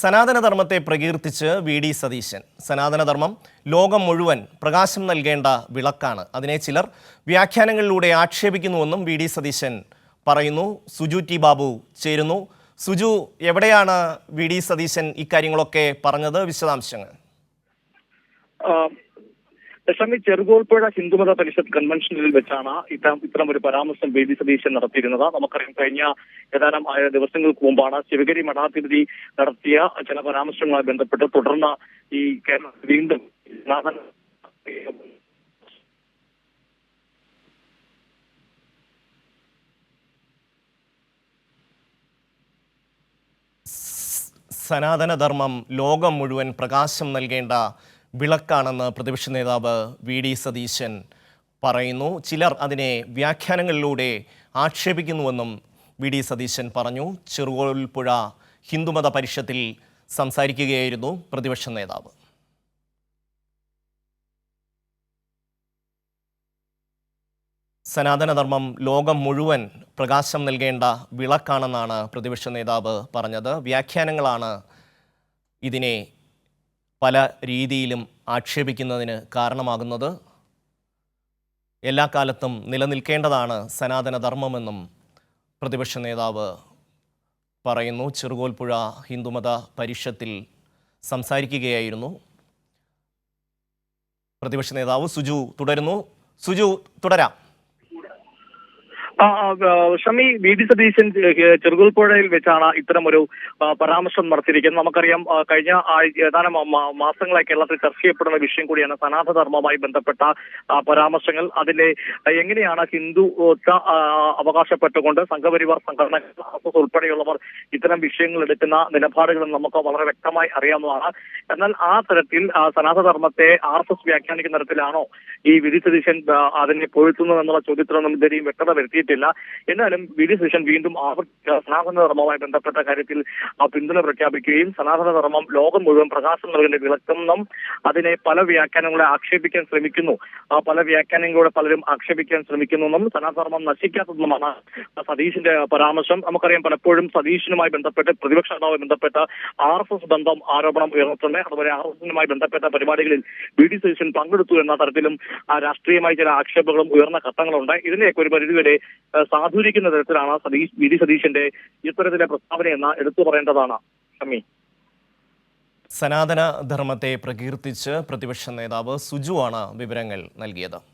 സനാതനധർമ്മത്തെ പ്രകീർത്തിച്ച് V D Satheesan. സനാതനധർമ്മം ലോകം മുഴുവൻ പ്രകാശം നൽകേണ്ട വിളക്കാണ്. അതിനെ ചിലർ വ്യാഖ്യാനങ്ങളിലൂടെ ആക്ഷേപിക്കുന്നുവെന്നും വി ഡി സതീശൻ പറയുന്നു. സുജു ടി ബാബു ചേരുന്നു. സുജു എവിടെയാണ് വി ഡി സതീശൻ ഇക്കാര്യങ്ങളൊക്കെ പറഞ്ഞത്? വിശദാംശങ്ങൾ. ദശമി ചെറുകോൽപ്പുഴ ഹിന്ദുമത പരിഷത്ത് കൺവെൻഷനിൽ വെച്ചാണ് ഇത്തരം ഇത്തരം ഒരു പരാമർശം വേദി സതീശൻ നടത്തിയിരുന്നത്. നമുക്കറിയാം കഴിഞ്ഞ ഏതാനും ദിവസങ്ങൾക്ക് മുമ്പാണ് ശിവഗിരി മഠാധിപതി നടത്തിയ ചില പരാമർശങ്ങളുമായി ബന്ധപ്പെട്ട് തുടർന്ന് ഈ കേരളത്തിൽ വീണ്ടും സനാതനധർമ്മം ലോകം മുഴുവൻ പ്രകാശം നൽകേണ്ട വിളക്കാണെന്ന് പ്രതിപക്ഷ നേതാവ് വി ഡി സതീശൻ പറയുന്നു. ചിലർ അതിനെ വ്യാഖ്യാനങ്ങളിലൂടെ ആക്ഷേപിക്കുന്നുവെന്നും വി ഡി സതീശൻ പറഞ്ഞു. ചെറുകോൽപ്പുഴ ഹിന്ദുമത പരിഷത്തിൽ സംസാരിക്കുകയായിരുന്നു പ്രതിപക്ഷ നേതാവ്. സനാതനധർമ്മം ലോകം മുഴുവൻ പ്രകാശം നൽകേണ്ട വിളക്കാണെന്നാണ് പ്രതിപക്ഷ നേതാവ് പറഞ്ഞത്. വ്യാഖ്യാനങ്ങളാണ് ഇതിനെ പല രീതിയിലും ആക്ഷേപിക്കുന്നതിന് കാരണമാകുന്നത് എല്ലാ കാലത്തും നിലനിൽക്കേണ്ടതാണ് സനാതനധർമ്മമെന്നും പ്രതിപക്ഷ നേതാവ് പറയുന്നു. ചെറുകോൽപ്പുഴ ഹിന്ദുമത പരിഷത്തിൽ സംസാരിക്കുകയായിരുന്നു. പ്രതിപക്ഷ നേതാവ് സുജു തുടരുന്നു. സുജു തുടരാം. ഷമി വി ഡി സതീശൻ ചെറുകുൽപ്പുഴയിൽ വെച്ചാണ് ഇത്തരം ഒരു പരാമർശം നടത്തിയിരിക്കുന്നത്. നമുക്കറിയാം കഴിഞ്ഞ ഏതാനും മാസങ്ങളായി കേരളത്തിൽ ചർച്ച ചെയ്യപ്പെടുന്ന വിഷയം കൂടിയാണ് സനാതധർമ്മവുമായി ബന്ധപ്പെട്ട പരാമർശങ്ങൾ. അതിലെ എങ്ങനെയാണ് ഹിന്ദു അവകാശപ്പെട്ടുകൊണ്ട് സംഘപരിവാർ സംഘടനകൾ ഉൾപ്പെടെയുള്ളവർ ഇത്തരം വിഷയങ്ങൾ എടുക്കുന്ന നിലപാടുകൾ നമുക്ക് വളരെ വ്യക്തമായി അറിയാവുന്നതാണ്. എന്നാൽ ആ തരത്തിൽ സനാതധർമ്മത്തെ ആർ എസ് എസ് വ്യാഖ്യാനിക്കുന്ന തരത്തിലാണോ ഈ വിധി സതീശൻ അതിനെ പൊഴുത്തുന്നത് എന്നുള്ള ചോദ്യത്തിലൊന്നും ഇതുവരെയും വ്യക്തത വരുത്തിയിട്ടില്ല എന്നാലും വി ഡി വീണ്ടും സനാതന ധർമ്മവുമായി ബന്ധപ്പെട്ട കാര്യത്തിൽ പിന്തുണ പ്രഖ്യാപിക്കുകയും സനാതനധർമ്മം ലോകം മുഴുവൻ പ്രകാശം നൽകേണ്ട വിളക്കുന്നും അതിനെ പല വ്യാഖ്യാനങ്ങളെ ആക്ഷേപിക്കാൻ ശ്രമിക്കുന്നു. ആ പല വ്യാഖ്യാനങ്ങളോടെ പലരും ആക്ഷേപിക്കാൻ ശ്രമിക്കുന്നു ശ്രമിക്കുന്നെന്നും സനാതനധർമ്മം നശിക്കാത്തതെന്നുമാണ് സതീഷിന്റെ പരാമർശം. നമുക്കറിയാം പലപ്പോഴും സതീഷിനുമായി ബന്ധപ്പെട്ട് പ്രതിപക്ഷ നേതാവുമായി ബന്ധപ്പെട്ട ആർ എസ് എസ് ബന്ധം ആരോപണം ഉയർന്നിട്ടുണ്ട്. അതുപോലെ ആർ എസ് എസുമായി ബന്ധപ്പെട്ട പരിപാടികളിൽ വി ഡി സതീശൻ പങ്കെടുത്തു എന്ന തരത്തിലും രാഷ്ട്രീയമായി ചില ആക്ഷേപങ്ങളും ഉയർന്ന ഘട്ടങ്ങളുണ്ട്. ഇതിനെയൊക്കെ ഒരു പരിധിവരെ സാധൂരിക്കുന്ന തരത്തിലാണ് സതീഷ് വി ഡി സതീഷിന്റെ ഇത്തരത്തിലെ പ്രസ്താവനയെന്ന് എടുത്തു പറയേണ്ടതാണ് ഷമി. സനാതന ധർമ്മത്തെ പ്രകീർത്തിച്ച് പ്രതിപക്ഷ നേതാവ് സുജുവാണ് വിവരങ്ങൾ നൽകിയത്.